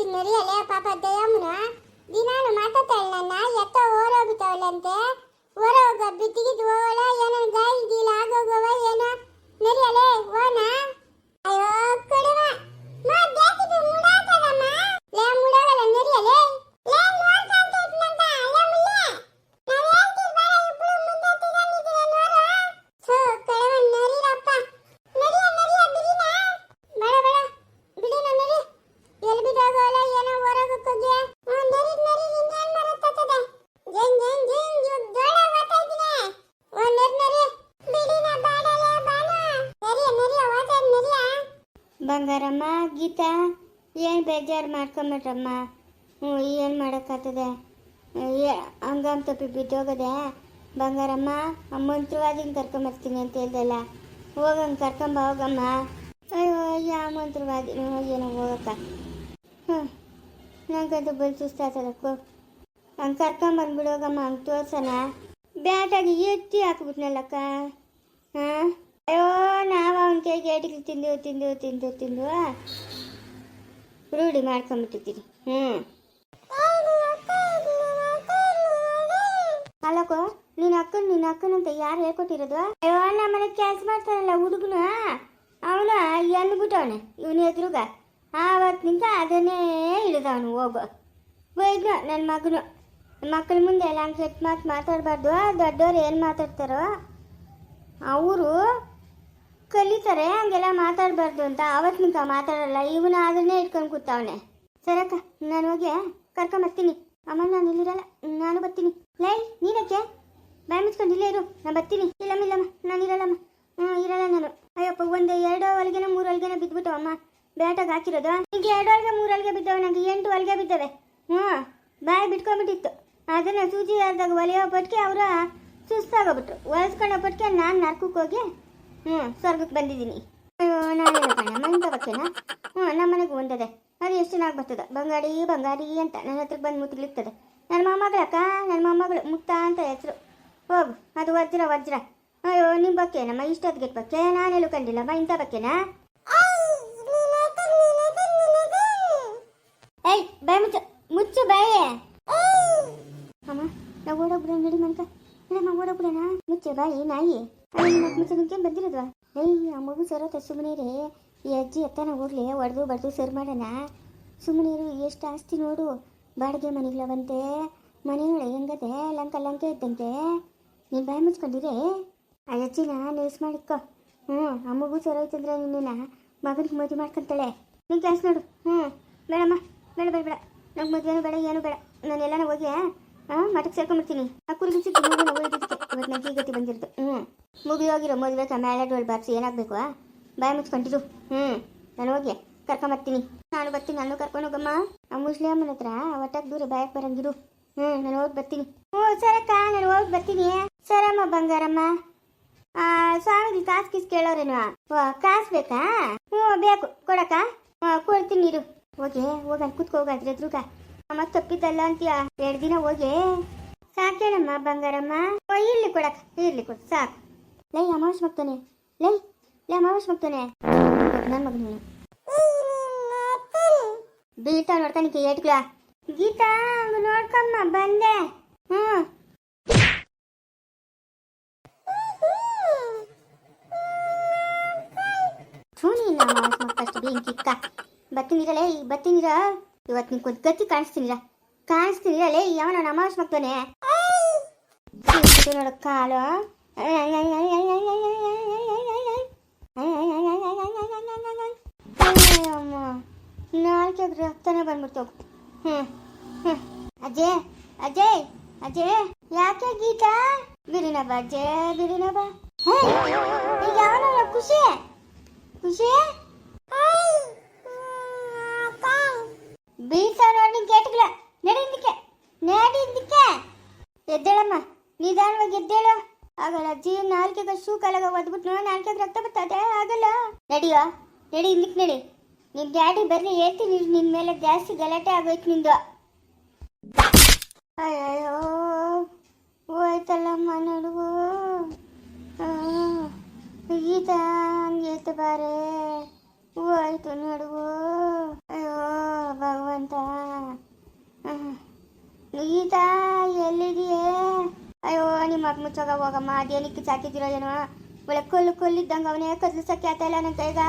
ನಾನು ಬಚ್ಚಿನ ನರಿಯಲ್ಲೇ ಪಾಪ ದಯಮ್ಮನ ದಿನಾನು ಮಾತಾಡ್ತಾಳೆ ನನ್ನ ಎತ್ತ ಓರೋಗ್ಬಿಟ್ಟವಳಂತೆ ಓರೋಗ ಬಿತ್ತಿಗಿದ್ದು ಹೋಗೋಳ ಏನೋ ಗಾಯ ಇದಿಲ್ಲ ಆಗೋಗವ ಏನೋ ನರಿಯಲ್ಲೇ ಓನ ಗೀತಾ, ಏನು ಬೇಜಾರು ಮಾಡ್ಕೊಂಬಿಟ್ರಮ್ಮ? ಹ್ಞೂ ಏನು ಮಾಡೋಕ್ಕಾಗ್ತದೆ? ಹಂಗಮ್ ತಪ್ಪಿ ಬಿದ್ದೋಗದೆ, ಬಂಗಾರಮ್ಮ ಮಂತ್ರವಾದಿನ ಕರ್ಕೊಂಬರ್ತೀನಿ ಅಂತ ಹೇಳ್ದಲ್ಲ, ಹೋಗಂಗೆ ಕರ್ಕೊಂಬ, ಹೋಗಮ್ಮ. ಅಯ್ಯೋ ಯಾವ ಮಂತ್ರವಾದಿನೋ ಏನೋ ಹೋಗಕ್ಕ. ಹ್ಞೂ ನಂಗಂತೂ ಬಲ್ ಸುಸ್ತಾಗ್ತದಕ್ಕೋ ಹಂಗೆ ಕರ್ಕೊಂಬಂದ್ಬಿಡೋಗಮ್ಮ ಹಂಗೆ ತೋರ್ಸೋಣ. ಬ್ಯಾಟಾಗಿ ಎತ್ತಿ ಹಾಕ್ಬಿಟ್ನಲ್ಲಕ್ಕ. ಹಾಂ? ಅಯ್ಯೋ, ನಾವು ಅವನ ಕೇಕ್ ಏಟಿಗೆ ತಿಂದು ತಿಂದು ತಿಂದು ತಿಂದು ರೂಢಿ ಮಾಡ್ಕೊಂಬಿಟ್ಟಿದ್ದೀರಿ. ಹ್ಞೂ ಅಲ್ಲಕ್ಕೋ, ನಿನ್ನ ಅಕ್ಕನ, ನಿನ್ನ ಅಕ್ಕನಂತ ಯಾರು ಹೇಳ್ಕೊಟ್ಟಿರೋದು? ಅಯ್ಯೋ, ನಮ್ಮನೆ ಕೆಲಸ ಮಾಡ್ತಾನಲ್ಲ ಹುಡುಗನ ಅವನು ಎನ್ಬಿಟ್ಟವನೆ ಇವನ ಎದುರುಗ. ಆವತ್ತಿನಿಂದ ಅದನ್ನೇ ಹಿಡಿದವನು ಹೋಗು. ಬೈದ್ನು ನನ್ನ ಮಗನು. ಮಕ್ಕಳ ಮುಂದೆ ಎಲ್ಲ ಕೆಟ್ಟ ಮಾತು ಮಾತಾಡಬಾರ್ದು ದೊಡ್ಡವ್ರು ಏನು ಮಾತಾಡ್ತಾರೋ. ಅವರು ಕಲಿತಾರೆ, ಹಂಗೆಲ್ಲ ಮಾತಾಡಬಾರ್ದು ಅಂತ. ಅವತ್ತಿನಿಂದ ಮಾತಾಡಲ್ಲ. ಇವನ ಅದನ್ನೇ ಇಟ್ಕೊಂಡು ಕೂತವನೆ. ಸರಕ್ಕ ನಾನು ಹೋಗಿ ಕರ್ಕೊಂಬರ್ತೀನಿ ಅಮ್ಮ, ನಾನು ಇಲ್ಲಿರಲ್ಲ. ನಾನು ಬರ್ತೀನಿ. ಲೈ, ನೀನಕ್ಕೆ? ಬಾಯ್ ಮುಚ್ಕೊಂಡು ಇಲ್ಲೇ ಇರು. ನಾನು ಬರ್ತೀನಿ. ಇಲ್ಲಮ್ಮ ಇಲ್ಲಮ್ಮ. ನಾನು ಇರಲ್ಲಮ್ಮ. ಹ್ಞೂ ಇರಲ್ಲ ನಾನು. ಅಯ್ಯಪ್ಪ, ಒಂದು ಎರಡು ಹೊಲಿಗೆನ, ಮೂರು ಹೊಲಿಗೆನ ಬಿದ್ದುಬಿಟ್ಟು ಅಮ್ಮ. ಬ್ಯಾಟಾಗ ಹಾಕಿರೋದು. ಈಗ ಎರಡು ಹೊಲಿಗೆ, ಮೂರು ಹೊಲಿಗೆ ಬಿದ್ದವೆ. ನನಗೆ ಎಂಟು ಹೊಲಿಗೆ ಬಿದ್ದವೆ. ಹ್ಞೂ ಬಾಯ್ ಬಿಟ್ಕೊಂಡ್ಬಿಟ್ಟಿತ್ತು. ಅದನ್ನು ಸೂಜಿ ಆದಾಗ ಒಲೆಯೋ ಬಟ್ಕೆ ಅವರ ಸುಸ್ತಾಗೋಗ್ಬಿಟ್ರು. ವಯಸ್ಕೊಂಡು ಹೋಗ್ಬಿಟ್ಟಕ್ಕೆ ನಾನು ನರ್ಕಕ್ಕೆ ಹೋಗಿ, ಹ್ಞೂ, ಸ್ವರ್ಗಕ್ಕೆ ಬಂದಿದ್ದೀನಿ. ನಾನೇನು ಕಣ, ಮನೆ ಬಕ್ಕೇನ ಹ್ಞೂ, ನಮ್ಮ ಮನೆಗೆ ಒಂದದೆ. ಅದು ಎಷ್ಟು ಚೆನ್ನಾಗಿ ಬರ್ತದೆ. ಬಂಗಾಡಿ ಬಂಗಾರಿ ಅಂತ ನನ್ನ ಹತ್ರಕ್ಕೆ ಬಂದು ಮುತ್ತಿಲಿರ್ತದೆ ನನ್ನ ಮೊಮ್ಮಗಳಕ್ಕ ನನ್ನ ಮೊಮ್ಮಗಳು ಮುಕ್ತ ಅಂತ ಹೆಸರು. ಹೋಗು, ಅದು ವಜ್ರ ವಜ್ರ. ಅಯ್ಯೋ ನಿಮ್ಮ ನಮ್ಮ ಇಷ್ಟೊತ್ತಿಗೆ ಬಕ್ಕೆ ನಾನೆಲ್ಲೂ ಕಂಡಿಲ್ಲಮ್ಮ, ಇಂಥ ಬಗ್ಗೆನಾ ಏಯ್, ಬಾಯ್ ಮುಚ್ಚು ಮುಚ್ಚು ಬಾಯೇ. ಅಮ್ಮ, ನಾವು ಓಡೋಗ್ಬಿಡ ನಡಿ ಮನ್ಕ ನಮ್ಮ ಓಡೋಗ್ಬಿಡಣ ಮುಚ್ಚೆ, ಬಾಯಿ, ನಾಯಿ. ಮುಚ್ಚೆ ನಿಮ್ಗೆ ಬಂದಿರೋದ್ವಾ ಏಯ್, ಆ ಮಗು ಸರೋತ ಸುಮ್ಮನೆ ರೀ ಈ ಅಜ್ಜಿ ಎತ್ತನ ಹೋಗ್ಲಿ, ಹೊಡೆದು ಬಡ್ದು ಸರ್ ಮಾಡೋಣ. ಸುಮ್ಮನೆ ಎಷ್ಟು ಆಸ್ತಿ ನೋಡು. ಬಾಡಿಗೆ ಮನೆಗಳವಂತೆ. ಮನೆಯೊಳ ಹೆಂಗದೆ, ಲಂಕ ಲಂಕ ಇದ್ದಂತೆ. ನೀನು ಬಾಯಿ ಮುಚ್ಕೊಂಡಿರೇ? ಆ ಅಜ್ಜಿನ ನೇಸ್ ಮಾಡಿಕ್ಕೊ ಹ್ಞೂ, ಆ ಮಗು ಸರೋಯ್ತಂದ್ರೆ ನಿನ್ನ ಮಗನಿಗೆ ಮದುವೆ ಮಾಡ್ಕೊಂತಾಳೆ. ನೀನು ಆಸ್ತಿ ನೋಡು. ಹ್ಞೂ. ಬೇಡಮ್ಮ, ಬೇಡ ಬೇಡ ಬೇಡ. ನಂಗೆ ಮದುವೆನೂ ಬೇಡ, ಏನು ಬೇಡ. ನಾನು ಎಲ್ಲಾನು ಹೋಗಿ ಹಾಂ ಮಠಕ್ಕೆ ಸೇರ್ಕೊಂಡ್ಬಿಡ್ತೀನಿ. ಆ ಕುರಿ ಬಿಸಿ ಇವತ್ತು ನಂಗೆ ಈ ಗತಿ ಬಂದಿರೋದು. ಹ್ಞೂ ಮುಗಿ ಹೋಗಿರೋ ಮದುವೆ ಮೇಲೆ ಡೋಲ್ ಬಾರಿಸಿ ಏನಾಗಬೇಕು ಬಾಯಿ ಮುಚ್ಕೊಂಡಿರು. ಹ್ಞೂ ನಾನು ಹೋಗಿ ಕರ್ಕೊಂಬರ್ತೀನಿ ನಾನು ಬರ್ತೀನಿ ನಾನು ಕರ್ಕೊಂಡು ಹೋಗಮ್ಮ. ಆ ಅಮ್ಮನ ಹತ್ರ ಒಟ್ಟಾಗ ದೂರ ಬಾಯಕ್ಕೆ ಬರಂಗಿರು. ಹ್ಞೂ ನಾನು ಹೋಗಿ ಬರ್ತೀನಿ. ಹ್ಞೂ ಸರಕ್ಕ, ನಾನು ಹೋಗಿ ಬರ್ತೀನಿ. ಸರಮ್ಮ ಬಂಗಾರಮ್ಮ. ಆ ಕಾಸು ಕಿಸ್ ಕೇಳೋರೇನು? ಕಾಸು ಬೇಕಾ? ಹ್ಞೂ ಬೇಕು. ಕೊಡಕ್ಕ? ಕೊಡ್ತೀನಿ ಇರು. ಹೋಗಿ ಹೋಗ ಕೂತ್ಕೋಗಾದ್ರೆ ಎದ್ರುಗ ಅಮ್ಮ ತಪ್ಪಿದ್ದಲ್ಲ ಅಂತೀಯ? ಎರಡು ದಿನ ಹೋಗಿ. ಸಾಕೇನಮ್ಮ ಬಂಗಾರಮ್ಮ. ಓ ಇರ್ಲಿ ಕೊಡಕ್ ಇರ್ಲಿ ಕೊಡು, ಸಾಕು. ಲೈ ಅಮಾವಾಸ್ ಮಗ್ತಾನೆ ಲೈ ಲೈ ಅಮಾವಾಸ್ ಮಗ್ತಾನೆ ನನ್ನ ಮಗನ ಬೀಳ್ತಾ ನೋಡ್ತಾನಿಕೆ ಏಟ್ಗ್ಲ ಗೀತಾ ನೋಡ್ಕಮ್ಮ, ಬಂದೆ. ಹ್ಞೂ ನಮ್ಮ ಫಸ್ಟ್ ಬೆಂಕಿಕ್ಕ ಬತ್ತಿನಿರಲೇ ಬರ್ತೀನಿರ ಇವತ್ತು ನಿಂಗೆ ಗತಿ ಗತಿ ಕಾಣಿಸ್ತಿಲ್ಲ ಲೇ ಯಾವನ ನಮ್ಮ ಅಮಾವಾಸ್ಯ ಮಗ್ತಾನೆ ನೋಡು ಕಾಲು. ನಾಲ್ಕು ರಕ್ತನೇ ಬಂದ್ಬಿಡ್ತು ಹ್ಞೂ ಹ್ಞೂ ಅಜಯ್ ಅಜಯ್ ಅಜಯ್ ಯಾಕೆ ಗೀತಾ ಬಿರಿನ ಬಾ ಅಜಯ್ ಬಿರಿನ ಬಾ ಯಾವನ ಖುಷಿ ಖುಷಿ ಬೀಸ ನೋಡಿ ಗೇಟ್ಗಳ ನಡಿ ಹಿಂದಕ್ಕೆ ನಡಿ ಹಿಂದಕ್ಕೆ ಎದ್ದೇಳಮ್ಮ ನಿಧಾನವಾಗಿ ಎದ್ದೇಳು. ಆಗಲ್ಲ ಅಜ್ಜಿ ನಾಲ್ಕಿಗೆ ಶೂ ಕಾಲಾಗ ಒದ್ಬಿಟ್ಟು ನಾಲ್ಕೆ ರಕ್ತ ಬರ್ತದೆ, ಆಗಲ್ಲ. ನಡಿಯ, ನಡಿ ಇಲ್ಲಿಕ್ ನಡಿ. ನಿನ್ ಡ್ಯಾಡಿ ಬರ್ರಿ ಹೇಳ್ತೀನಿ, ನಿನ್ ಮೇಲೆ ಜಾಸ್ತಿ ಗಲಾಟೆ ಆಗೋಯ್ತು ನಿಂದು. ಅಯ್ಯೋ ಹೋಯ್ತಲ್ಲಮ್ಮ ನಡುವು ಈತ ಹಂಗೇತ ಬಾರೆ. ಹೋಯ್ತು ನಡುವು ಅಯ್ಯೋ, ಭಗವಂತ. ಈತ ಎಲ್ಲಿದೆಯೇ ಅಯ್ಯೋ, ನಿಮ್ಮ ಮಗ ಮುಚ್ಚೋಗ ಹೋಗಮ್ಮ. ಅದೇನಕ್ಕೆ ಸಾಕಿದಿರೋ ಏನೋ. ಒಳ್ಳೆ ಕೊಲ್ಲು ಕೊಲ್ಲಿದ್ದಂಗೆ ಅವನೇ ಆತ ಇಲ್ಲ ನನ್ನ ಕೈಗ.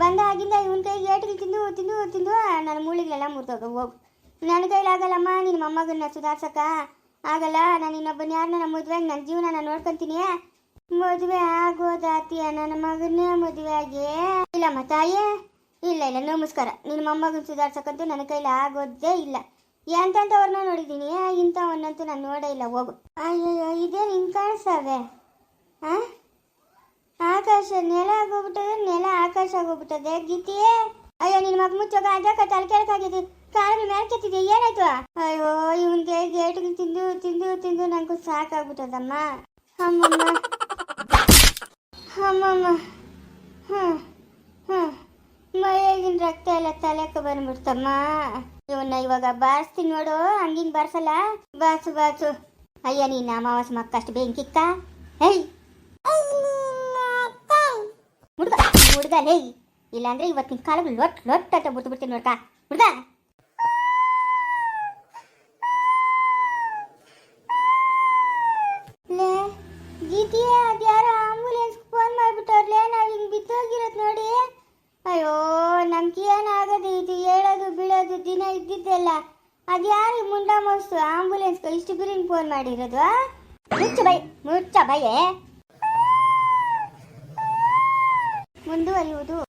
ಬಂದ ಆಗಿಂದ ಇವನ ಕೈಗೆ ಏಟಿಗೆ ತಿಂದು ತಿಂದು ತಿಂದು, ನನ್ನ ಮೂಳಿಗಳೆಲ್ಲ ಮುರಿದೋಗ ಹೋಗು. ನನ್ನ ಕೈಲಾಗಲ್ಲಮ್ಮ ನಿನ್ನ ಮೊಮ್ಮಗನ್ನ ಸುಧಾರ್ಸಕ್ಕ. ಆಗಲ್ಲ, ನಾನು ಇನ್ನೊಬ್ಬನ ಯಾರನ್ನ ಮದುವೆ ನನ್ನ ಜೀವನ ನಾನು ನೋಡ್ಕೊಂತೀನಿ. ಮದುವೆ ಆಗೋದಾತಿಯ ನನ್ನ ಮಗನ್ನೇ ಮದುವೆ ಇಲ್ಲಮ್ಮ ತಾಯಿ. ಇಲ್ಲ ಇಲ್ಲ, ನಮಸ್ಕಾರ. ನಿನ್ನ ಮೊಮ್ಮಗನ ಸುಧಾರ್ಸಕ್ಕಂತೂ ನನ್ನ ಕೈಲಿ ಆಗೋದೇ ಇಲ್ಲ. ಎಂತೆಂಥವ್ರನ್ನ ನೋಡಿದ್ದೀನಿ? ಇಂಥವನ್ನಂತೂ ನಾನು ನೋಡೇ ಇಲ್ಲ, ಹೋಗು. ಅಯ್ಯಯ್ಯೋ ಇದೇನು ಹಿಂಗೆ ಕಾಣಿಸ್ತಾವೆ ಆ? ಆಕಾಶ, ನೆಲ ಆಗೋಗ್ಬಿಟ್ಟದೆ, ನೆಲ ಆಕಾಶ ಆಗೋಗ್ಬಿಟ್ಟದೆ. ಗೀತಿಯೇ. ಅಯ್ಯೋ ನಿನ್ನ ಮಗ ಮುಚ್ಚೋಗ ಅದಕ್ಕೆ ತಲೆ ಕೆಳಕಾಗಿದೆ ಕಾಲು ಮೇಲೆ ಏನಾಯ್ತು? ಅಯ್ಯೋ, ಇವನ್ಗೆ ಗೇಟ್ ತಿಂದು ತಿಂದು ತಿಂದು ನಂಗೂ ಸಾಕಾಗ್ಬಿಟ್ಟದಮ್ಮ. ಅಮ್ಮಮ್ಮ. ಅಮ್ಮಮ್ಮ ಹ್ಞೂ ಹ್ಞೂ ಮೈಯಾಗಿನ ರಕ್ತ ಎಲ್ಲ ತಲೆಗೆ ಬಂದ್ಬಿಡ್ತಮ್ಮ ಇವನ್ನ ಇವಾಗ ಬಾರಿಸ್ತೀನಿ ನೋಡು. ಹಂಗಿಂಗ್ ಬಾರ್ಸಲ್ಲ. ಬಾಸು ಬಾಸು ಅಯ್ಯ, ನೀನ್ ಅಮಾವಾಸ ಮಕ್ಕಷ್ಟು ಬೆಂಕಿಕ್ಕ ಹೇಯ್. ಹುಡ್ಗ ಹುಡ್ಗ ಲೇ ಇಲ್ಲಾಂದ್ರೆ ಇವತ್ತಿನ ಕಾಲಕ್ಕೆ ಲೊಟ್ ಲೊಟ್ ಅಂತ ಬಿಡ್ತು ಬಿಡ್ತೀನಿ ನೋಡ್ಕ ಹುಡ್ಗ ಅದ್ಯಾರ ಆಂಬುಲೆನ್ಸ್ ಫೋನ್ ಮಾಡ್ಬಿಟ್ಟವ್ರಲೇ, ನಾವು ಹಿಂಗೆ ಬಿದ್ದೋಗಿರೋದು ನೋಡಿ. ಅಯ್ಯೋ ನಮ್ಗೆ ಏನಾಗದು ಇದು ಹೇಳೋದು ಬೀಳೋದು ದಿನ ಇದ್ದಿದ್ದೆಲ್ಲ. ಅದ್ಯಾರು ಯಾರು ಮುಂಡ ಮಸ್ತು ಆಂಬುಲೆನ್ಸ್ಗೆ ಇಷ್ಟು ಬಿರಿನ್ ಫೋನ್ ಮಾಡಿರೋದು ಮುಚ್ಚ ಬೈ, ಮುಚ್ಚ ಬೈಯೇ. ಮುಂದುವರಿಯುವುದು.